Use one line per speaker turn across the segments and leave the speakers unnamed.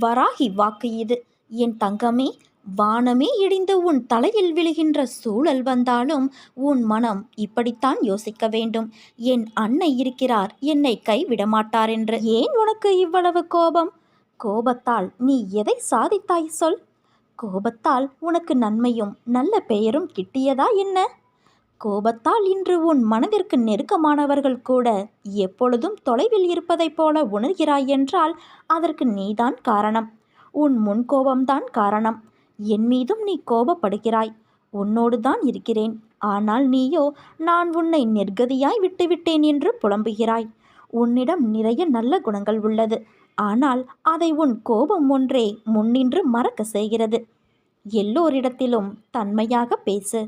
வராகி வாக்கு இது. என் தங்கமே வானமே இடிந்து உன் தலையில் விழுகின்ற சூழல் வந்தாலும் உன் மனம் இப்படித்தான் யோசிக்க வேண்டும். என் அன்னை இருக்கிறார் என்னை கைவிட மாட்டார் என்று. ஏன் உனக்கு இவ்வளவு கோபம்? கோபத்தால் நீ எதை சாதித்தாய் சொல்? கோபத்தால் உனக்கு நன்மையும் நல்ல பெயரும் கிட்டியதா என்ன? கோபத்தால் இன்று உன் மனதிற்கு நெருக்கமானவர்கள் கூட எப்பொழுதும் தொலைவில் இருப்பதைப் போல உணர்கிறாய் என்றால் அதற்கு நீதான் காரணம். உன் முன்கோபம்தான் காரணம். என் மீதும் நீ கோபப்படுகிறாய். உன்னோடு தான் இருக்கிறேன். ஆனால் நீயோ நான் உன்னை நிர்கதியாய் விட்டுவிட்டேன் என்று புலம்புகிறாய். உன்னிடம் நிறைய நல்ல குணங்கள் உள்ளது. ஆனால் அதை உன் கோபம் ஒன்றே முன்னின்று மறக்க செய்கிறது. எல்லோரிடத்திலும் தன்மையாக பேசு.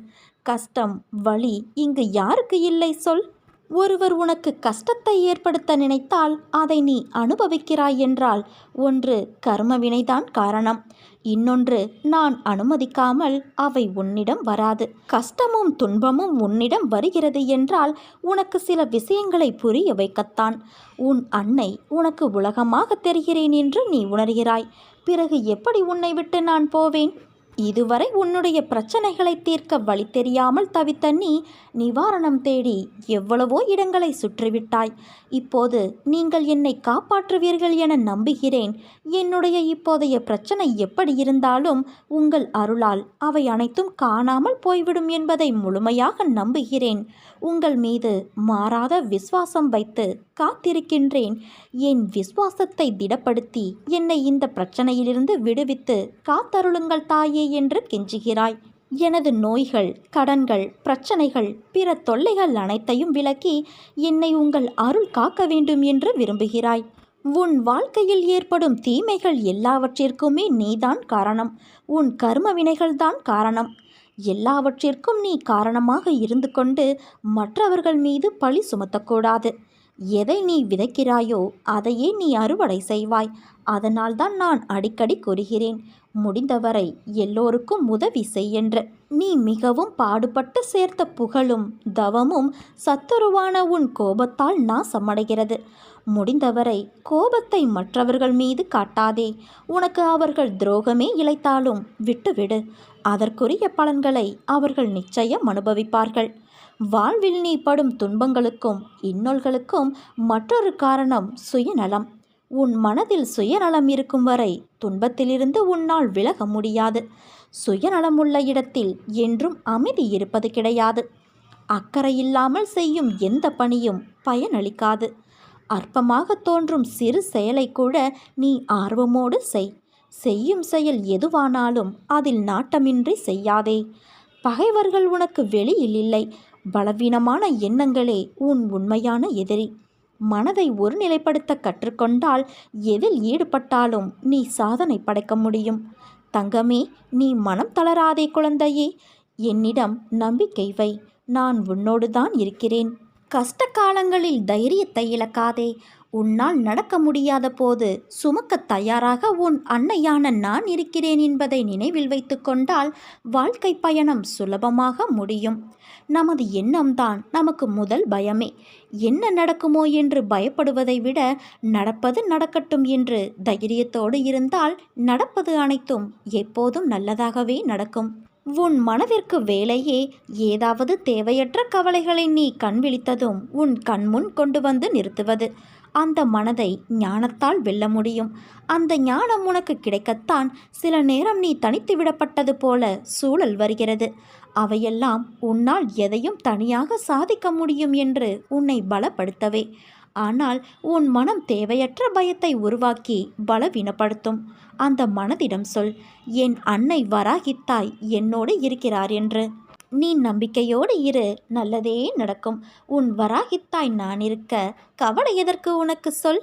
கஷ்டம் வழி இங்கு யாருக்கு இல்லை சொல்? ஒருவர் உனக்கு கஷ்டத்தை ஏற்படுத்த நினைத்தால் அதை நீ அனுபவிக்கிறாய் என்றால் ஒன்று கர்மவினைதான் காரணம். இன்னொன்று நான் அனுமதிக்காமல் அவை உன்னிடம் வராது. கஷ்டமும் துன்பமும் உன்னிடம் வருகிறது என்றால் உனக்கு சில விஷயங்களை புரிய வைக்கத்தான். உன் அன்னை உனக்கு உலகமாக தெரிகிறேன் என்று நீ உணர்கிறாய். பிறகு எப்படி உன்னை விட்டு நான் போவேன்? இதுவரை உன்னுடைய பிரச்சனைகளை தீர்க்க வழி தெரியாமல் தவித்த நீ நிவாரணம் தேடி எவ்வளவோ இடங்களை சுற்றிவிட்டாய். இப்போது நீங்கள் என்னை காப்பாற்றுவீர்கள் என நம்புகிறேன். என்னுடைய இப்போதைய பிரச்சனை எப்படி இருந்தாலும் உங்கள் அருளால் அவை அனைத்தும் காணாமல் போய்விடும் என்பதை முழுமையாக நம்புகிறேன். உங்கள் மீது மாறாத விசுவாசம் வைத்து காத்திருக்கின்றேன். என் விசுவாசத்தை திடப்படுத்தி என்னை இந்த பிரச்சனையிலிருந்து விடுவித்து காத்தருளுங்கள் தாயே. என்று கெஞ்சுகிறாய். எனது நோய்கள் கடன்கள் பிரச்சனைகள் பிற தொல்லைகள் அனைத்தையும் விலக்கி என்னை உங்கள் அருள் காக்க வேண்டும் என்று விரும்புகிறாய். உன் வாழ்க்கையில் ஏற்படும் தீமைகள் எல்லாவற்றிற்குமே நீதான் காரணம். உன் கர்ம வினைகள்தான் காரணம். எல்லாவற்றிற்கும் நீ காரணமாக இருந்து கொண்டு மற்றவர்கள் மீது பழி சுமத்தக்கூடாது. எதை நீ விதைக்கிறாயோ அதையே நீ அறுவடை செய்வாய். அதனால்தான் நான் அடிக்கடி கூறுகிறேன் முடிந்தவரை எல்லோருக்கும் உதவி செய்யென்று. நீ மிகவும் பாடுபட்டு சேர்த்த புகழும் தவமும் சத்துருவான உன் கோபத்தால் நாசமடைகிறது. முடிந்தவரை கோபத்தை மற்றவர்கள் மீது காட்டாதே. உனக்கு அவர்கள் துரோகமே இழைத்தாலும் விட்டுவிடு. அதற்குரிய பலன்களை அவர்கள் நிச்சயம் அனுபவிப்பார்கள். வாழ்வில் நீ படும் துன்பங்களுக்கும் இன்னல்களுக்கும் மற்றொரு காரணம் சுயநலம். உன் மனதில் சுயநலம் இருக்கும் வரை துன்பத்திலிருந்து உன்னால் விலக முடியாது. சுயநலமுள்ள இடத்தில் என்றும் அமைதி இருப்பது கிடையாது. அக்கறை இல்லாமல் செய்யும் எந்த பணியும் பயனளிக்காது. அற்பமாக தோன்றும் சிறு செயலை கூட நீ ஆர்வமோடு செய். செய்யும் செயல் எதுவானாலும் அதில் நாட்டமின்றி செய்யாதே. பகைவர்கள் உனக்கு வெளியில் இல்லை. பலவீனமான எண்ணங்களே உன் உண்மையான எதிரி. மனதை ஒருநிலைப்படுத்த கற்றுக்கொண்டால் எதில் ஈடுபட்டாலும் நீ சாதனை படைக்க முடியும். தங்கமே நீ மனம் தளராதே குழந்தையே. என்னிடம் நம்பிக்கை வை. நான் உன்னோடு தான் இருக்கிறேன். கஷ்ட காலங்களில் தைரியத்தை இழக்காதே. உன்னால் நடக்க முடியாத போது சுமக்க தயாராக உன் அன்னையான நான் இருக்கிறேன் என்பதை நினைவில் வைத்து கொண்டால் வாழ்க்கை பயணம் சுலபமாக முடியும். நமது எண்ணம்தான் நமக்கு முதல் பயமே. என்ன நடக்குமோ என்று பயப்படுவதை விட நடப்பது நடக்கட்டும் என்று தைரியத்தோடு இருந்தால் நடப்பது அனைத்தும் எப்போதும் நல்லதாகவே நடக்கும். உன் மனதிற்கு வேலையே ஏதாவது தேவையற்ற கவலைகளை நீ கண் விழித்ததும் உன் கண்முன் கொண்டு வந்து நிறுத்துவது. அந்த மனதை ஞானத்தால் வெல்ல முடியும். அந்த ஞானம் உனக்கு கிடைக்கத்தான் சில நேரம் நீ தனித்து விடப்பட்டது போல சூழல் வருகிறது. அவையெல்லாம் உன்னால் எதையும் தனியாக சாதிக்க முடியும் என்று உன்னை பலப்படுத்தவே. ஆனால் உன் மனம் தேவையற்ற பயத்தை உருவாக்கி பலவீனப்படுத்தும். அந்த மனதிடம் சொல் என் அன்னை வராகித்தாய் என்னோடு இருக்கிறார் என்று. நீ நம்பிக்கையோடு இரு நல்லதே நடக்கும். உன் வராகித்தாய் நான் இருக்க கவலை எதற்கு உனக்கு? சொல்.